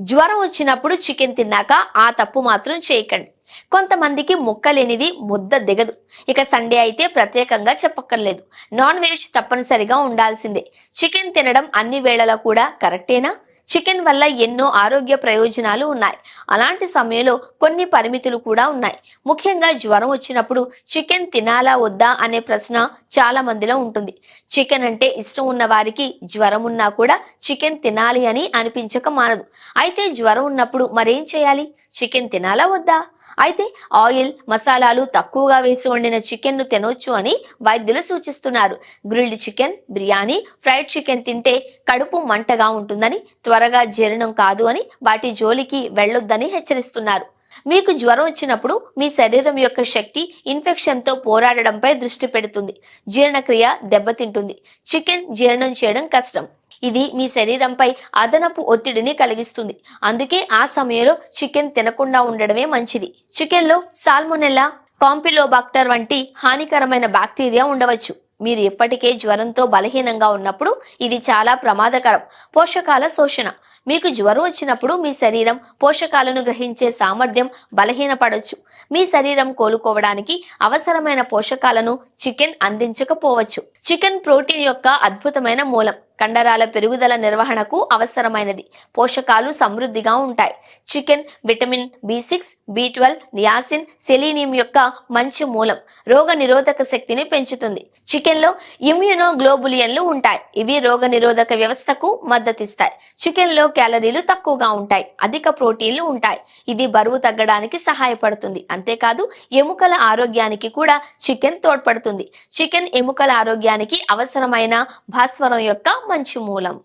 జ్వరం వచ్చినప్పుడు చికెన్ తిన్నాక ఆ తప్పు మాత్రం చేయకండి. కొంతమందికి ముక్కలేనిది ముద్ద దిగదు. ఇక సండే అయితే ప్రత్యేకంగా చెప్పక్కర్లేదు. నాన్ వెజ్ తప్పనిసరిగా ఉండాల్సిందే. చికెన్ తినడం అన్ని వేళలా కూడా కరెక్టేనా? చికెన్ వల్ల ఎన్నో ఆరోగ్య ప్రయోజనాలు ఉన్నాయి. అలాంటి సమయంలో కొన్ని పరిమితులు కూడా ఉన్నాయి. ముఖ్యంగా జ్వరం వచ్చినప్పుడు చికెన్ తినాలా వద్దా అనే ప్రశ్న చాలా మందిలో ఉంటుంది. చికెన్ అంటే ఇష్టం ఉన్న వారికి జ్వరం ఉన్నా కూడా చికెన్ తినాలి అని అనిపించక మానదు అయితే జ్వరం ఉన్నప్పుడు మరేం చేయాలి? చికెన్ తినాలా వద్దా? అయితే ఆయిల్ మసాలాలు తక్కువగా వేసి వండిన చికెన్ను తినొచ్చు అని వైద్యులు సూచిస్తున్నారు. Grilled chicken biryani fried chicken తింటే కడుపు మంటగా ఉంటుందని త్వరగా జీర్ణం కాదు అని వాటి జోలికి వెళ్ళొద్దని హెచ్చరిస్తున్నారు. మీకు జ్వరం వచ్చినప్పుడు మీ శరీరం యొక్క శక్తి ఇన్ఫెక్షన్తో పోరాడడంపై దృష్టి పెడుతుంది. జీర్ణక్రియ దెబ్బతింటుంది. చికెన్ జీర్ణం చేయడం కష్టం. ఇది మీ శరీరంపై అదనపు ఒత్తిడిని కలిగిస్తుంది. అందుకే ఆ సమయంలో చికెన్ తినకుండా ఉండడమే మంచిది. చికెన్లో సాల్మొనెల్లా కాంపిలోబాక్టర్ వంటి హానికరమైన బ్యాక్టీరియా ఉండవచ్చు. మీరు ఇప్పటికే జ్వరంతో బలహీనంగా ఉన్నప్పుడు ఇది చాలా ప్రమాదకరం. పోషకాల శోషణ. మీకు జ్వరం వచ్చినప్పుడు మీ శరీరం పోషకాలను గ్రహించే సామర్థ్యం బలహీనపడవచ్చు మీ శరీరం కోలుకోవడానికి అవసరమైన పోషకాలను చికెన్ అందించకపోవచ్చు. చికెన్ ప్రోటీన్ యొక్క అద్భుతమైన మూలం. కండరాల పెరుగుదల నిర్వహణకు అవసరమైనది. పోషకాలు సమృద్ధిగా ఉంటాయి. Chicken vitamin B six B twelve niacin selenium యొక్క మంచి మూలం రోగ నిరోధక శక్తిని పెంచుతుంది. చికెన్లో ఇమ్యూనోగ్లోబులియన్లు ఉంటాయి. ఇవి రోగ నిరోధక వ్యవస్థకు మద్దతిస్తాయి. చికెన్లో క్యాలరీలు తక్కువగా ఉంటాయి. అధిక ప్రోటీన్లు ఉంటాయి. ఇది బరువు తగ్గడానికి సహాయపడుతుంది. అంతేకాదు ఎముకల ఆరోగ్యానికి కూడా చికెన్ తోడ్పడుతుంది. చికెన్ ఎముకల ఆరోగ్యానికి అవసరమైన భాస్వరం యొక్క మంచి మూలం.